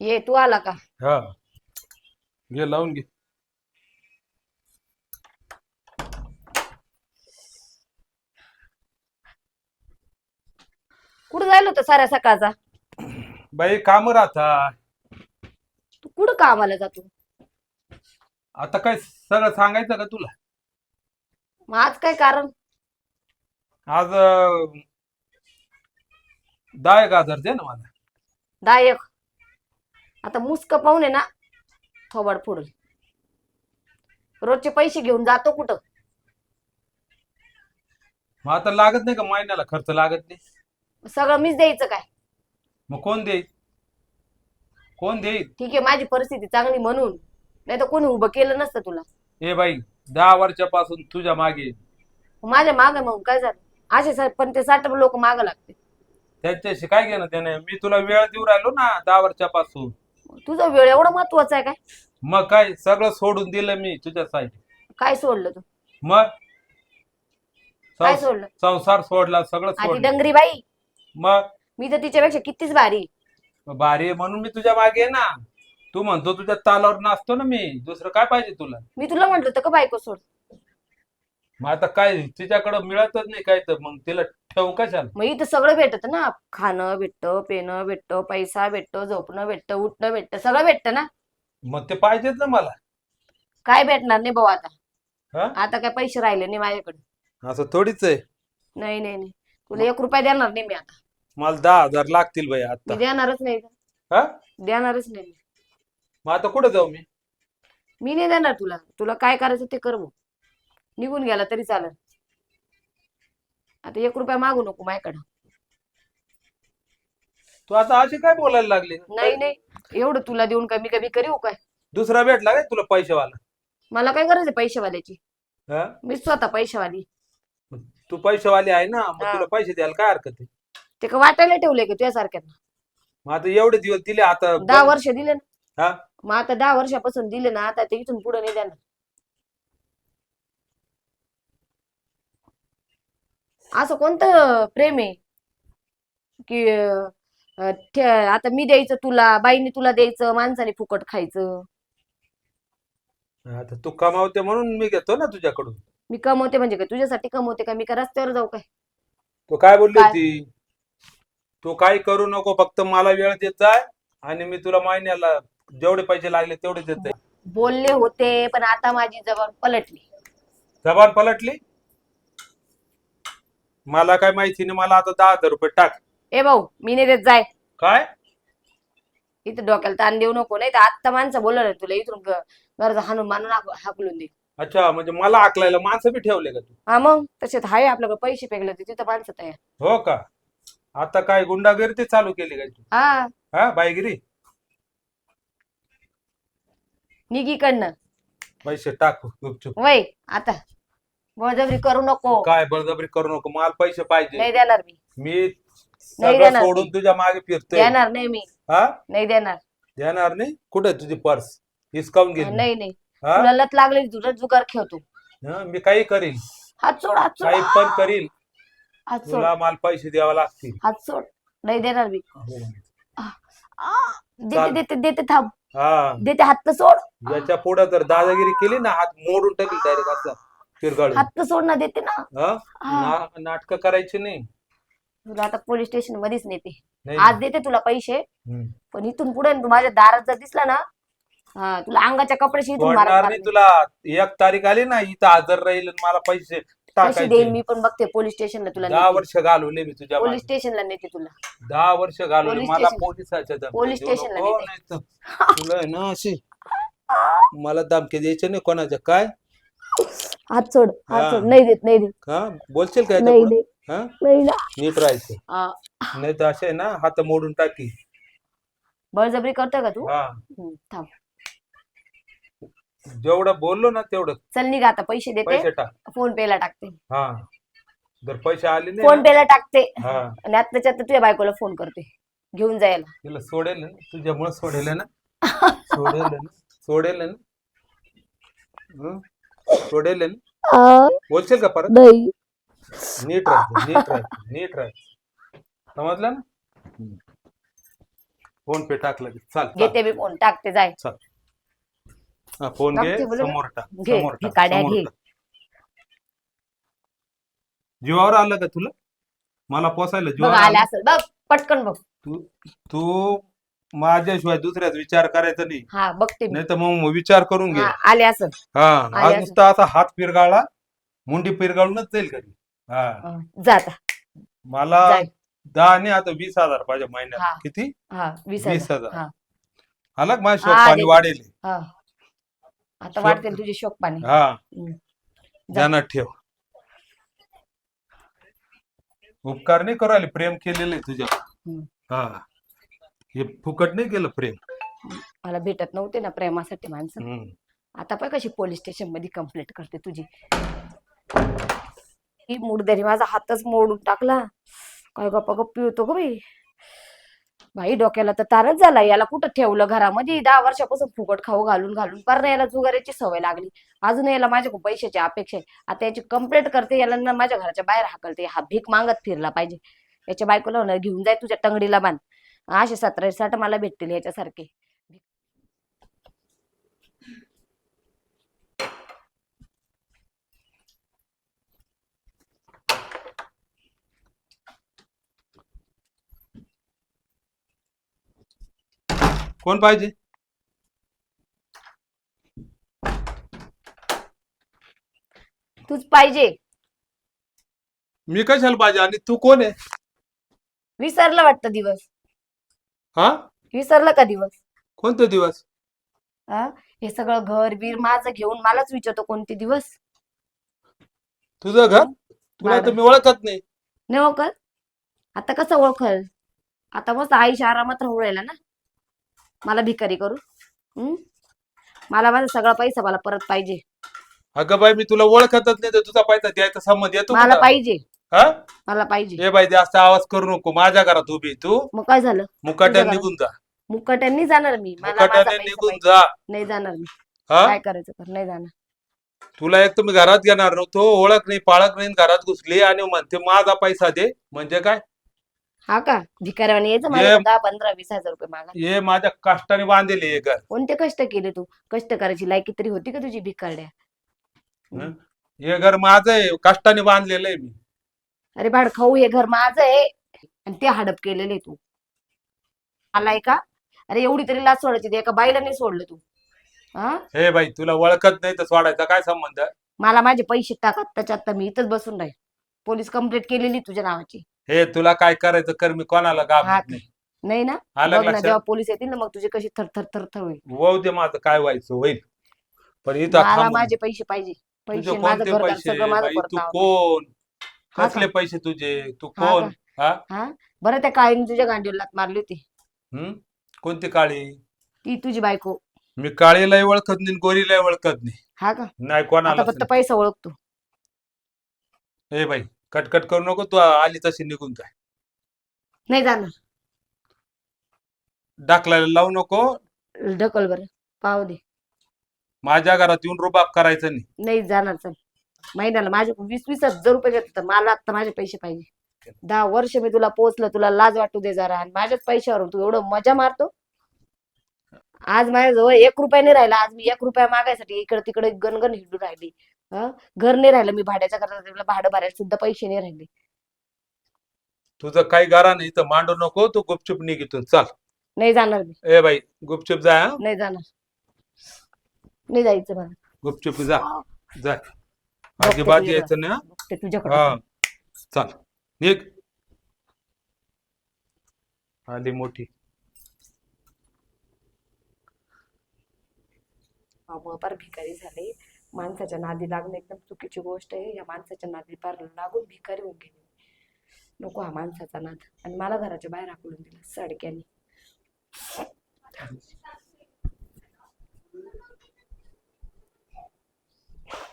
ये तू आला का? हा. घे लावून घे. कुठं जायला होतं साऱ्या सकाळचा? बाई काम राहता. तू कुठं कामाला जातो? आता काय सगळं सांगायचं का तुला? मग आज काय कारण? आज अं, दहा एक हजार दे ना मला. दायक. आता मुस्क पाहुणे ना थोबाड फोडल रोजचे पैसे घेऊन जातो कुठं? मग आता लागत नाही का महिन्याला? खर्च लागत नाही? सगळं मीच द्यायचं काय? मग कोण देईल? कोण देईल? ठीक आहे माझी परिस्थिती चांगली म्हणून. नाही तर कोणी उभं केलं नसतं तुला. ए बाई दहा वर्षापासून तुझ्या मागे. माझ्या माग मग काय झालं? असे सा- पण ते साठ लोक माग लागते त्यांच्याशी काय घेणं त्याने मी तुला वेळ देऊ राहिलो ना दहा वर्षापासून. तुझा वेळ एवढा महत्त्वाचा आहे काय? मग काय सगळं सोडून दिलं मी तुझ्यासाठी. काय सोडलं तू? मग? काय संस- सोडलं? संसार सोडला सगळं आधी सोडलं. डंगरी बाई? मग? मी तर तिच्यापेक्षा कितीच भारी. भारी आहे म्हणून मी तुझ्या मागे आहे ना. तू म्हणतो तुझ्या तालावर नाचतो ना मी. दुसरं काय पाहिजे तुला? मी तुला म्हंटल होतं का बायको सोड. मग आता काय तिच्याकडं मिळतच नाही काय तर. मग तिला ठेवू कशाला मग इथं सगळं भेटत ना. खाणं भेटतं पेणं भेटतं पैसा भेटतो झोपणं भेटतं उठणं भेटतं सगळं भेटतं ना. मग ते पाहिजेच ना मला. काय भेटणार नाही भाऊ आता. हा? आता काय पैसे राहिले नाही माझ्याकडे. असं थोडीच आहे. नाही नाही नाही. तुला एक रुपया देणार नाही मी आता. मला दहा हजार लागतील बाई मी आता देणारच नाही. हा? देणारच नाही मग आता कुठं जाऊ मी? मी नाही देणार तुला. तुला काय करायचं ते कर भाऊ. निघून गेला तरी चालेल. आता एक रुपया मागू नको माझ्याकडं. तू आता अशी काय बोलायला लागली? नाही नाही. एवढं तुला देऊन काय मी कमी करीव काय? दुसरा भेटला काय तुला पैसेवाला मला काय गरज आहे पैशावाल्याची? हा? मी स्वतः पैशावाली. तू पैसेवाली आहे ना मग हा. तुला पैसे द्यायला काय हरकत आहे? ते का वाटायला ठेवले का तुझ्यासारख्यांना? मग आता एवढे दिवस दिले आता दहा वर्ष दिले ना. हा? मग आता दहा वर्षापासून दिले ना आता ते इथून पुढे नाही देणार. असं कोणतं प्रेम आहे? की अं, ठे- आता मी द्यायचं तुला बाईने तुला द्यायचं माणसाने फुकट खायचं. आता तू कमावते म्हणून मी घेतो ना तुझ्याकडून. मी कमवते म्हणजे काय? तुझ्यासाठी कमवते का? मी का रस्त्यावर जाऊ काय? तू काय बोलली काय? होती तू काही करू नको फक्त मला वेळ देत जाय आणि मी तुला महिन्याला जेवढे पैसे लागले तेवढे देते. बोलले होते पण आता माझी जबाब पलटली. जबान पलटली? मला काय माहिती नाही मला आता दहा हजार रुपये टाक. ए भाऊ मी नाही देत जाय. काय? इथं डोक्याला ताण देऊ नको नाही तर आत्ता माणसं बोलणार आहे तुला इथून ग- गरज हाणून मानून हाक- हाकलून दे. अच्छा म्हणजे मला आकलायला माणसं बी ठेवले का तू? हा मग तसेच हाय आपल्याकडे पैसे पेगले होते तिथं माणसं तयार. हो का? आता काय गुंडागिरी चालू केली काय तू? हा. हा बायगिरी निघीकडनं पैसे टाक गुपचूप. वय आता. बळजबरी करू नको. काय बळजबरी करू नको? मला पैसे पाहिजे. नाही देणार मी. मी नाही सगळं देणार सोडून. तुझ्या मागे फिरतोय. देणार नाही मी. हा? नाही देणार. देणार नाही? कुठे तुझी पर्स? हिसकावून गेली नाही नाही. हा? तुला लत लागली तुझा जुगार खेळतो. हा, मी काही करील हात सोड हात सोड. काही पण करील हात सोड. तुला मला पैसे द्यावे लागतील. हात सोड. नाही देणार मी. आ, देते चाल. देते देते थांब. हा. देते हात तर सोड. याच्यापुढे जर दादागिरी केली ना हात मोडून टाकेल डायरेक्ट असा. फिरगाळून हात ना देते ना. हा. नाटक करायची नाही. तुला आता पोलीस स्टेशन मध्येच नेते. नाही आज देते तुला पैसे. हम्म. पण इथून पुढे तू माझ्या दारात जर दिसला ना हा तुला अंगाच्या कपड्याशी इथून सोडणार तुला. एक तारीख आली ना इथं हजर राहील आणि मला पैसे कशी देईन टाकायचे मी पण बघते पोलीस स्टेशनला तुला दहा नेते. वर्ष घालवले मी तुझ्या पोलीस मागे. स्टेशनला नेते तुला. दहा वर्ष घालवले. पोलीस मला स्टेशन- पोलिसाच्या धमक्या पोलीस देऊ स्टेशनला नको, तुला आहे ना अशी. मला धमके द्यायचे नाही कोणाच्या. काय? हात सोड हा. हात सोड. नाही देत नाही देत. हा? बोलशील काय नाही देत. हा? नाही ना नीट राहायचं. नाही तर असे ना हात मोडून टाकी. बळजबरी करतोय का तू? हा. हम्म, थांब. जेवढं बोललो ना तेवढं. चल निघा आता पैसे देते. पैसे टाक. फोन पे ला टाकते. हा. जर पैसे आले फोन नाही पे ला टाकते. हा. आणि आत्ताच्या आता तुझ्या बायकोला फोन करते. घेऊन जायला. तिला सोडेल ना. तुझ्यामुळे सोडेल ना. सोडेल ना. सोडेल ना. हं? सोडेल ना बोलशील का परत? नाही. नीट राहायचं नीट राहायचं नीट राहायचं समजलं ना? फोन पे टाकलं की चाल. घेते मी फोन टाकते जाय. हा, फोन घे टाकते बोलू ना. समोर टाक घे, समोर घे टाक काड्या, समोर घे. टाक. जीवावर आलं का तुला? मला पोसायला बघ जीवावर आले आलं. असेल बघ पटकन बघ. तू तू माझ्याशिवाय दुसऱ्याच विचार करायचा नाही. हा बघते मी. नाही तर मग विचार करून घे. हा, आले असेल हा आज असं. नुसता असा हात पिरगाळला मुंडी पिरगाळूनच जाईल कधी हा. हा, जा आता. मला. दहा आणि आता वीस हजार पाहिजे हा. महिन्यात किती? हा वीस वीस हजार. हजार. हा. आला का माझ्या हा, शोक पाणी देते. वाढेल? हा. आता शोक- तुझे शोक पाणी. हा. हम्म. ध्यानात ठेव. उपकार नाही करू राहिले. प्रेम केलेलं तुझ्या हम्म. हा. हे फुकट नाही केलं प्रेम? मला भेटत नव्हते ना प्रेमासाठी माणसं. हम्म. आता पण कशी पोलीस स्टेशनमध्ये कंप्लेंट करते तुझी. ही मुडद्याने माझा हातच मोडून टाकला. काय गप्पा गप्पी होतो ग बाई. बाई डोक्याला तर तारच झाला. याला कुठं ठेवलं घरामध्ये? दहा वर्षापासून फुकट खाऊ घालून घालून पर याला जुगाराची सवय लागली. अजून याला माझ्या पैशाची अपेक्षा आहे. आता याची कंप्लेंट करते याला ना माझ्या घराच्या बाहेर हाकलते. हा भीक मागत फिरला पाहिजे. याच्या बायकोला घेऊन जाय तुझ्या टंगडीला बांध. असे सतरा साठ मला भेटतील याच्यासारखे. कोण पाहिजे? तूच पाहिजे. मी कशाला पाहिजे आणि तू कोण आहे? विसरला वाटतं दिवस. हा? विसरला का दिवस? कोणते दिवस? हा हे सगळं घर बीर माझं घेऊन मलाच विचारतो कोणते दिवस? तुझं घर? तुला तर मी ओळखत नाही. नाही ओळखत? आता कसं ओळखल? आता मस्त आईच्या आरामात राहू राहिला ना. मला भिकारी करू. हम्म मला माझा सगळा पैसा मला परत पाहिजे. अगं बाई मी तुला ओळखतच नाही तर तुझा पैसा द्यायचा संमत येतो मला? पाहिजे. हा? मला पाहिजे. ए बाई जास्त आवाज करू नको. माझ्या घरात उभी तू. मग काय झालं? मुकाट्यात तुझ्या निघून जा. मुकट्यांनी जाणार मी. मला माझा मुकाट्याने पैसा निघून पाहिजे. जा. नाही जाणार मी. हा? काय करायचं कर नाही जाणार. तुला एक तर मी घरात घेणार नव्हतो ओळख नाही पाळख नाही घरात घुसली आणि म्हणते माझा पैसा दे. म्हणजे काय? हा का? भिकाऱ्याने यायचं ये- मला दहा पंधरा वीस हजार रुपये मागा. हे माझ्या कष्टाने बांधलेले हे घर. कोणते कष्ट केले तू? कष्ट करायची लायकी तरी होती का तुझी भिकारड्या हं? हे घर माझं आहे. कष्टाने बांधलेलं आहे मी. अरे भाड खाऊ हे घर माझं आहे. आणि ते हडप केलेले तू. आलाय का? अरे एवढी तरी लाच सोडायची एका बाईला नाही सोडलं तू. हा? हे बाई तुला ओळखत नाही तर सोडायचा काय संबंध? मला माझे पैसे टाक आत्ताच्या आत्ता मी इथंच बसून राहील. पोलीस कंप्लेंट केलेली तुझ्या नावाची. हे तुला काय करायचं कर मी कोणाला हा. घाबरत नाही नाही ना? आलं बघ ना लक्षात? जेव्हा पोलीस येतील ना मग तुझी कशी थर थर थर थर होईल. वाहू दे माझं काय व्हायचं होईल. पण इथं मला थांबून- माझे पैसे पाहिजे. तुझे पैसे माझं कोणते पैसे? सगळं माझं बाई तू परतावं. कोण? हा? कसले पैसे तुझे? तू हा कोण? हा? हा? बरं त्या काळीने तुझ्या गांडीवर लात मारली होती. हम्म? कोणती काळी? ती तुझी बायको. मी काळीलाही ओळखत नाही गोरीलाही ओळखत नाही. हा का? नाही कोणाला फक्त पैसा ओळखतो. ए बाई कटकट करू नको तू आली तशी निघून जाय नाही जाणार. डाकलायला लावू नको. ढकल बरं पाव दे. माझ्या घरात येऊन रुबाब करायचं नाही. नाही जाणार चल. महिन्याला माझे वीस वीस हजार रुपये घेत होता. मला आता माझे पैसे पाहिजे. दहा वर्ष मी तुला पोचलं तुला लाज वाटू दे जरा. आणि माझ्याच पैशावरून तू एवढं मजा मारतो. आज माझ्याजवळ एक रुपया नाही राहिला. आज मी एक रुपया मागायसाठी इकडे तिकडे गणगण हिंडू राहिली? घर नाही राहिलं मी भाड्याच्या मला भाडं भरायला सुद्धा पैसे नाही राहिले. तुझं काही गारा नाही. तर मांडू नको. तू गुपचूप निघितून चल. नाही जाणार मी. ए बाई गुपचूप जा हं? नाही जाणार. नाही जायचं मला. गुपचूप जा. जा. अजिबात. यायचं हं? ते तुझ्याकडे हा चल. निघ. आली मोठी. बाबा पार भिकारी झाले. माणसाच्या नादी लागणं एकदम चुकीची गोष्ट आहे. या माणसाच्या नादी पार लागून भिकारी होऊन गेले. नको हा माणसाचा नाद. आणि मला घराच्या बाहेर हाकलून दिला सडक्याने.